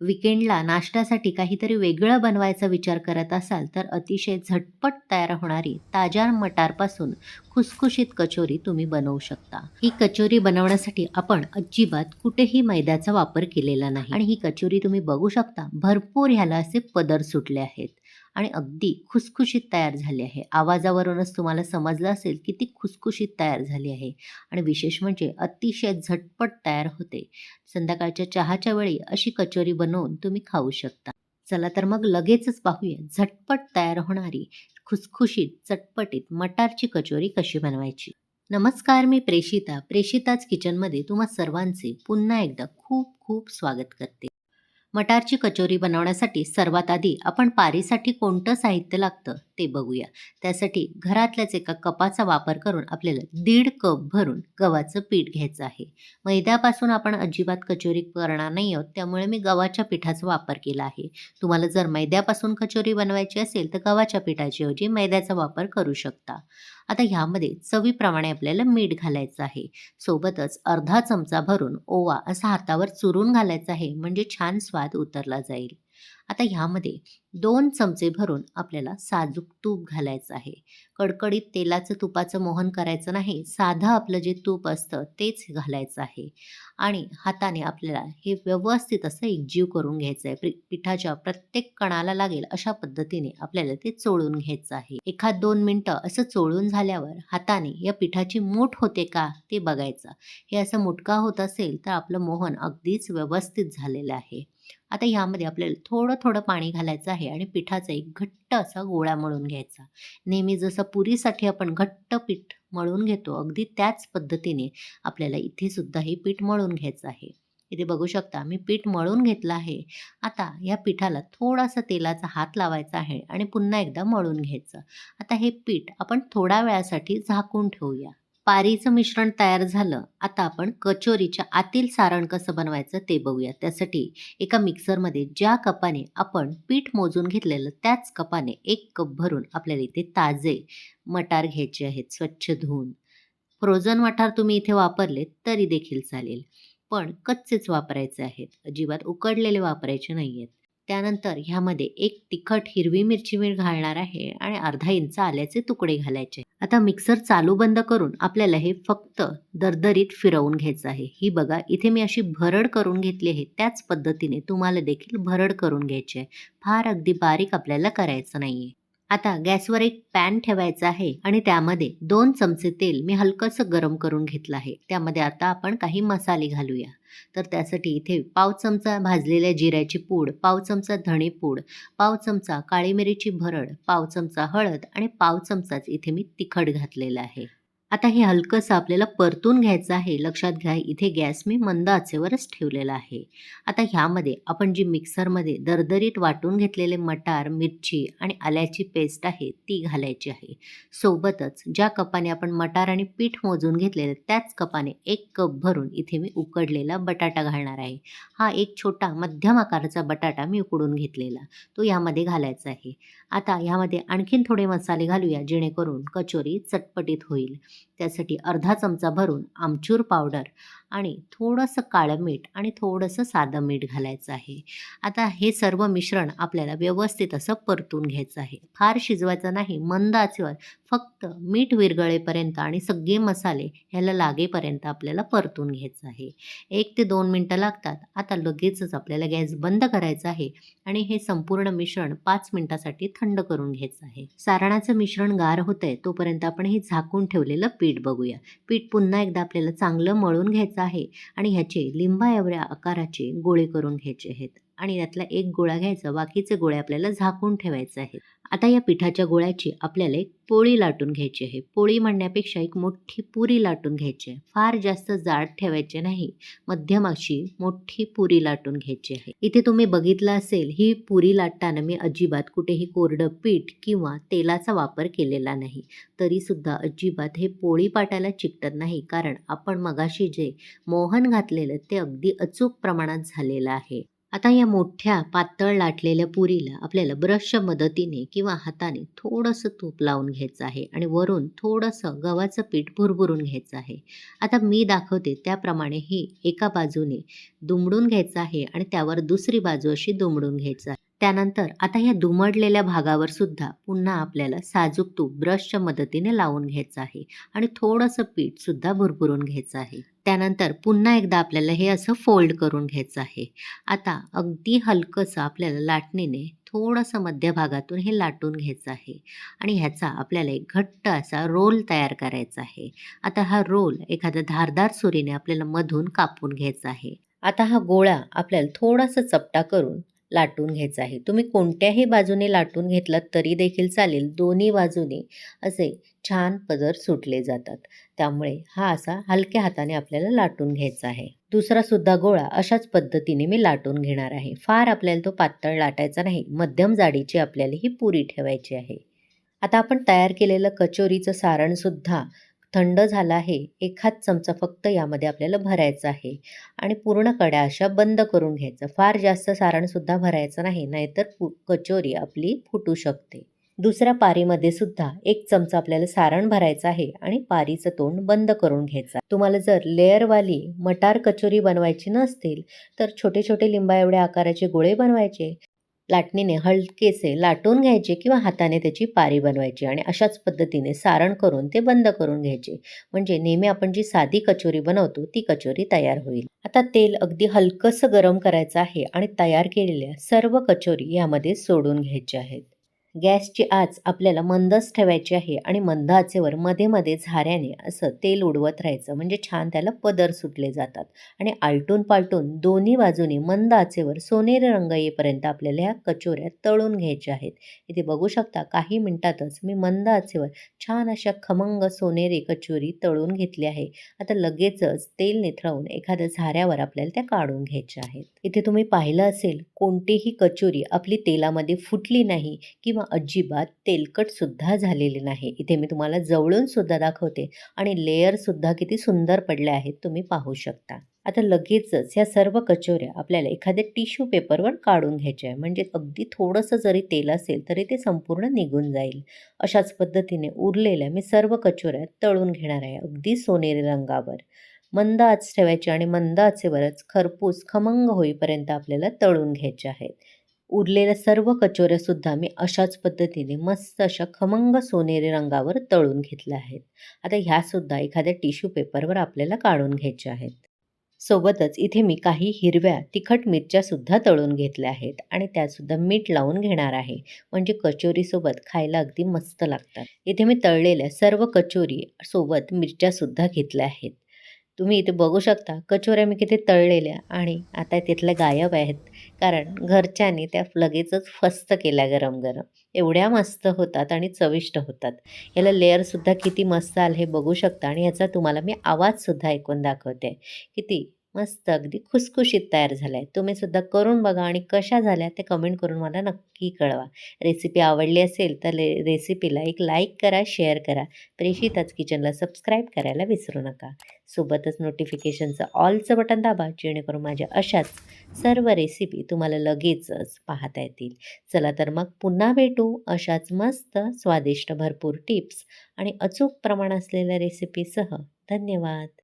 विकेंडला नाश्त्यासाठी काहीतरी वेगळं बनवायचा विचार करत असाल तर अतिशय झटपट तयार होणारी ताज्या मटारपासून खुसखुशीत कचोरी तुम्ही बनवू शकता. ही कचोरी बनवण्यासाठी आपण अजिबात कुठेही मैद्याचा वापर केलेला नाही. आणि ही कचोरी तुम्ही बघू शकता भरपूर ह्याला असे पदर सुटले आहेत. आणि अगदी खुसखुशीत तयार झाली आहे. आवाजावरूनच तुम्हाला समजलं असेल की ती खुसखुशीत तयार झाली आहे आणि विशेष म्हणजे अतिशय झटपट तयार होते. संध्याकाळच्या चहाच्या वेळी अशी कचोरी बनवून तुम्ही खाऊ शकता. चला तर मग लगेचच पाहूया झटपट तयार होणारी खुसखुशीत चटपटीत मटारची कचोरी कशी बनवायची. नमस्कार मी प्रेषिता. प्रेषिताच किचनमध्ये तुम्हा सर्वांचे पुन्हा एकदा खूप खूप स्वागत करते. मटारची कचोरी बनवण्यासाठी सर्वात आधी आपण पारीसाठी कोणतं साहित्य लागतं ते बघूया. त्यासाठी घरातल्याच एका कपाचा वापर करून आपल्याला दीड कप भरून गव्हाचं पीठ घ्यायचं आहे. मैद्यापासून आपण अजिबात कचोरी करणार नाही आहोत त्यामुळे मी गव्हाच्या पिठाचा वापर केला आहे. तुम्हाला जर मैद्यापासून कचोरी बनवायची असेल तर गव्हाच्या पिठाच्या ऐवजी मैद्याचा वापर करू शकता. आता ह्यामध्ये चवीप्रमाणे आपल्याला मीठ घालायचं आहे. सोबतच अर्धा चमचा भरून ओवा असा हातावर चुरून घालायचा आहे. म्हणजे छान स्वाद उतरला जाईल. आता ह्यामध्ये दोन चमचे भरून आपल्याला साजूक तूप घालायचं आहे. कडकडीत तेलाचं तुपाचं मोहन करायचं नाही साधं आपलं जे तूप असतं तेच घालायचं आहे. आणि हाताने आपल्याला हे व्यवस्थित असं एकजीव करून घ्यायचं आहे पिठाच्या प्रत्येक कणाला लागेल अशा पद्धतीने आपल्याला ते चोळून घ्यायचं आहे. एखाद दोन मिनटं असं चोळून झाल्यावर हाताने या पिठाची मूठ होते का ते बघायचं. हे असं मुटका होत असेल तर आपलं मोहन अगदीच व्यवस्थित झालेलं आहे. आता यामध्ये आपल्याला थोडं थोडं पाणी घालायचं आहे आणि पिठाचा एक घट्ट असा गोळा मळून घ्यायचा. नेहमी जसं पुरीसाठी आपण घट्ट पीठ मळून घेतो अगदी त्याच पद्धतीने आपल्याला इथे सुद्धा हे पीठ मळून घ्यायचं आहे. इथे बघू शकता मी पीठ मळून घेतलं आहे. आता या पिठाला थोडासा तेलाचा हात लावायचा आहे आणि पुन्हा एकदा मळून घ्यायचं. आता हे पीठ आपण थोड्या वेळासाठी झाकून ठेवूया. पारीचं मिश्रण तयार झालं. आता आपण कचोरीच्या आतील सारण कसं बनवायचं ते बघूया. त्यासाठी एका मिक्सरमध्ये ज्या कपाने आपण पीठ मोजून घेतलेलं त्याच कपाने एक कप भरून आपल्याला इथे ताजे मटार घ्यायचे आहेत. स्वच्छ धुवून. फ्रोझन मटार तुम्ही इथे वापरले तरी देखील चालेल. पण कच्चेच वापरायचे आहेत. अजिबात उकडलेले वापरायचे नाही आहेत त्यानंतर ह्यामध्ये एक तिखट हिरवी मिरची मीठ घालणार आहे आणि अर्धा इंच आल्याचे तुकडे घालायचे. आता मिक्सर चालू बंद करून आपल्याला हे फक्त दरदरीत फिरवून घ्यायचं आहे. ही बघा इथे मी अशी भरड करून घेतली आहे. त्याच पद्धतीने तुम्हाला देखील भरड करून घ्यायची आहे. फार अगदी बारीक आपल्याला करायचं नाहीये. आता गॅसवर एक पॅन ठेवायचा आहे आणि त्यामध्ये दोन चमचे तेल मी हलकंसं गरम करून घेतलं आहे. त्यामध्ये आता आपण काही मसाले घालूया. तर त्यासाठी इथे पाव चमचा भाजलेल्या जिऱ्याची पूड पाव चमचा धणे पूड पाव चमचा काळी मिरीची भरड पाव चमचा हळद आणि पाव चमचाच इथे मी तिखट घातलेलं आहे. आता हे हलकंसं आपल्याला परतून घ्यायचं आहे. लक्षात घ्या इथे गॅस मी मंद आचेवरच ठेवलेला आहे. आता ह्यामध्ये आपण जी मिक्सरमध्ये दरदरीत वाटून घेतलेले मटार मिरची आणि आल्याची पेस्ट आहे ती घालायची आहे. सोबतच ज्या कपाने आपण मटार आणि पीठ मोजून घेतलेलं त्याच कपाने एक कप भरून इथे मी उकडलेला बटाटा घालणार आहे. हा एक छोटा मध्यम आकाराचा बटाटा मी उकडून घेतलेला तो यामध्ये घालायचा आहे. आता ह्यामध्ये आणखीन थोडे मसाले घालूया जेणेकरून कचोरी चटपटीत होईल. त्यासाठी अर्धा चमचा भरून आमचूर पावडर आणि थोडंसं काळं मीठ आणि थोडंसं साधं मीठ घालायचं आहे. आता हे सर्व मिश्रण आपल्याला व्यवस्थित असं परतून घ्यायचं आहे. फार शिजवायचं नाही मंद आचेवर फक्त मीठ विरगळेपर्यंत आणि सगळे मसाले ह्याला लागेपर्यंत आपल्याला परतून घ्यायचं आहे. एक ते दोन मिनटं लागतात. आता लगेचच आपल्याला गॅस बंद करायचा आहे आणि हे संपूर्ण मिश्रण पाच मिनटासाठी थंड करून घ्यायचं आहे. सारणाचं मिश्रण गार होतंय तोपर्यंत आपण हे झाकून ठेवलेलं पीठ बघूया. पीठ पुन्हा एकदा आपल्याला चांगलं मळून घ्यायचं आहे आणि ह्याचे लिंबा एवढ्या आकाराचे गोळे करून घ्यायचे आहेत. आणि यातला एक गोळा घ्यायचा बाकीचे गोळे आपल्याला झाकून ठेवायचे आहेत. आता या पिठाच्या गोळ्याची आपल्याला एक पोळी लाटून घ्यायची आहे. पोळी म्हणण्यापेक्षा एक मोठी पुरी लाटून घ्यायची आहे. फार जास्त जाड ठेवायचे नाही. मध्यम अशी मोठी पुरी लाटून घ्यायची आहे. इथे तुम्ही बघितलं असेल ही पुरी लाटताना मी अजिबात कुठेही कोरडं पीठ किंवा तेलाचा वापर केलेला नाही. तरीसुद्धा अजिबात हे पोळी पाटायला चिकटत नाही. कारण आपण मगाशी जे मोहन घातलेलं ते अगदी अचूक प्रमाणात झालेलं आहे. आता या मोठ्या पातळ लाटलेल्या पुरीला आपल्याला ब्रशच्या मदतीने किंवा हाताने थोडंसं तूप लावून घ्यायचं आहे आणि वरून थोडंसं गव्हाचं पीठ भुरभुरून घ्यायचं आहे. आता मी दाखवते त्याप्रमाणे ही एका बाजूने दुमडून घ्यायचं आहे आणि त्यावर दुसरी बाजू अशी दुमडून घ्यायचं आहे. त्यानंतर आता या दुमडलेल्या भागावर सुद्धा पुन्हा आपल्याला साजूक तूप ब्रशच्या मदतीने लावून घ्यायचं आहे आणि थोडंसं पीठ सुद्धा भुरभुरून घ्यायचं आहे. त्यानंतर पुन्हा एकदा आपल्याला हे असं फोल्ड करून घ्यायचं आहे. आता अगदी हलकंसं आपल्याला लाटणीने थोडंसं मध्यभागातून हे लाटून घ्यायचं आहे आणि ह्याचा आपल्याला एक घट्ट असा रोल तयार करायचा आहे. आता हा रोल एखाद्या धारदार सुरीने आपल्याला मधून कापून घ्यायचा आहे. आता हा गोळा आपल्याला थोडासा चपटा करून लाटून घ्यायचं आहे. तुम्ही कोणत्याही बाजूने लाटून घेतलात तरी देखील चालेल. दोन्ही बाजूने असे छान पदर सुटले जातात. त्यामुळे हा असा हलक्या हाताने आपल्याला लाटून घ्यायचा आहे. दुसरा सुद्धा गोळा अशाच पद्धतीने मी लाटून घेणार आहे. फार आपल्याला तो पातळ लाटायचा नाही. मध्यम जाडीची आपल्याला ही पुरी ठेवायची आहे. आता आपण तयार केलेलं कचोरीचं सारणसुद्धा थंड झाला आहे एखाद चमचा फक्त यामध्ये आपल्याला भरायचा आहे. आणि पूर्ण कड्या अशा बंद करून घ्यायचं. फार जास्त सारणसुद्धा भरायचं नाही नाहीतर पु कचोरी आपली फुटू शकते. दुसऱ्या पारीमध्ये सुद्धा एक चमचा आपल्याला सारण भरायचं आहे आणि पारीचं तोंड बंद करून घ्यायचं. तुम्हाला जर लेअरवाली मटार कचोरी बनवायची नसतील तर छोटे छोटे लिंबा एवढ्या आकाराचे गोळे बनवायचे. लाटणीने हलकेसे लाटून घ्यायचे किंवा हाताने त्याची पारी बनवायची आणि अशाच पद्धतीने सारण करून ते बंद करून घ्यायचे. म्हणजे नेहमी आपण जी साधी कचोरी बनवतो ती कचोरी तयार होईल. आता तेल अगदी हलकंसं गरम करायचं आहे आणि तयार केलेल्या सर्व कचोरी यामध्ये सोडून घ्यायच्या आहेत. गॅसची आच आपल्याला मंदच ठेवायची आहे आणि मंद आचेवर मध्ये मध्ये झाऱ्याने असं तेल उडवत राहायचं. म्हणजे छान त्याला पदर सुटले जातात. आणि आलटून पालटून दोन्ही बाजूनी मंद आचेवर सोनेरी रंग येईपर्यंत आपल्याला ह्या कचोऱ्या तळून घ्यायच्या आहेत. इथे बघू शकता काही मिनिटातच मी मंद आचेवर छान अशा खमंग सोनेरी कचोरी तळून घेतली आहे. आता लगेचच तेल निथळवून एखाद्या झाऱ्यावर आपल्याला त्या काढून घ्यायच्या आहेत. इथे तुम्ही पाहिलं असेल कोणतीही कचोरी आपली तेलामध्ये फुटली नाही किंवा अजिबात तेलकटसुद्धा झालेली नाही. इथे मी तुम्हाला जवळून सुद्धा दाखवते आणि लेअरसुद्धा किती सुंदर पडले आहेत तुम्ही पाहू शकता. आता लगेचच ह्या सर्व कचोऱ्या आपल्याला एखाद्या टिश्यू पेपरवर काढून घ्यायच्या आहे म्हणजे अगदी थोडंसं जरी तेल असेल तरी ते संपूर्ण निघून जाईल. अशाच पद्धतीने उरलेल्या मी सर्व कचोऱ्या तळून घेणार आहे अगदी सोनेरी रंगावर. मंद आच ठेवायची आणि मंद आचेवरच खरपूस खमंग होईपर्यंत आपल्याला तळून घ्यायचे आहेत. उरलेल्या सर्व कचोऱ्यासुद्धा मी अशाच पद्धतीने मस्त अशा खमंग सोनेरी रंगावर तळून घेतल्या आहेत. आता ह्यासुद्धा एखाद्या टिश्यू पेपरवर आपल्याला काढून घ्यायच्या आहेत. सोबतच इथे मी काही हिरव्या तिखट मिरच्यासुद्धा तळून घेतल्या आहेत आणि त्यासुद्धा मीठ लावून घेणार आहे. म्हणजे कचोरीसोबत खायला अगदी मस्त लागतात. इथे मी तळलेल्या सर्व कचोरी सोबत मिरच्यासुद्धा घेतल्या आहेत. तुम्ही इथे बघू शकता कचोऱ्या मी किती तळलेल्या आणि आता तिथल्या गायब आहेत. कारण घरच्यांनी त्या लगेचच फस्त केल्या गरम गरम एवढ्या मस्त होतात आणि चविष्ट होतात. याला लेअरसुद्धा किती मस्त आलं हे बघू शकता आणि याचा तुम्हाला मी आवाजसुद्धा ऐकून दाखवते. किती मस्त अगदी खुसखुशीत तयार झाला आहे तुम्ही सुद्धा करून बघा आणि कशा झाल्या ते कमेंट करून मला नक्की कळवा. रेसिपी आवडली असेल तर ले रेसिपीला एक लाईक करा शेअर करा. प्रेषिताच किचनला सबस्क्राईब करायला विसरू नका. सोबतच नोटिफिकेशनचं ऑलचं बटन दाबा जेणेकरून माझ्या अशाच सर्व रेसिपी तुम्हाला लगेचच पाहता येतील. चला तर मग पुन्हा भेटू अशाच मस्त स्वादिष्ट भरपूर टिप्स आणि अचूक प्रमाण असलेल्या रेसिपीसह धन्यवाद!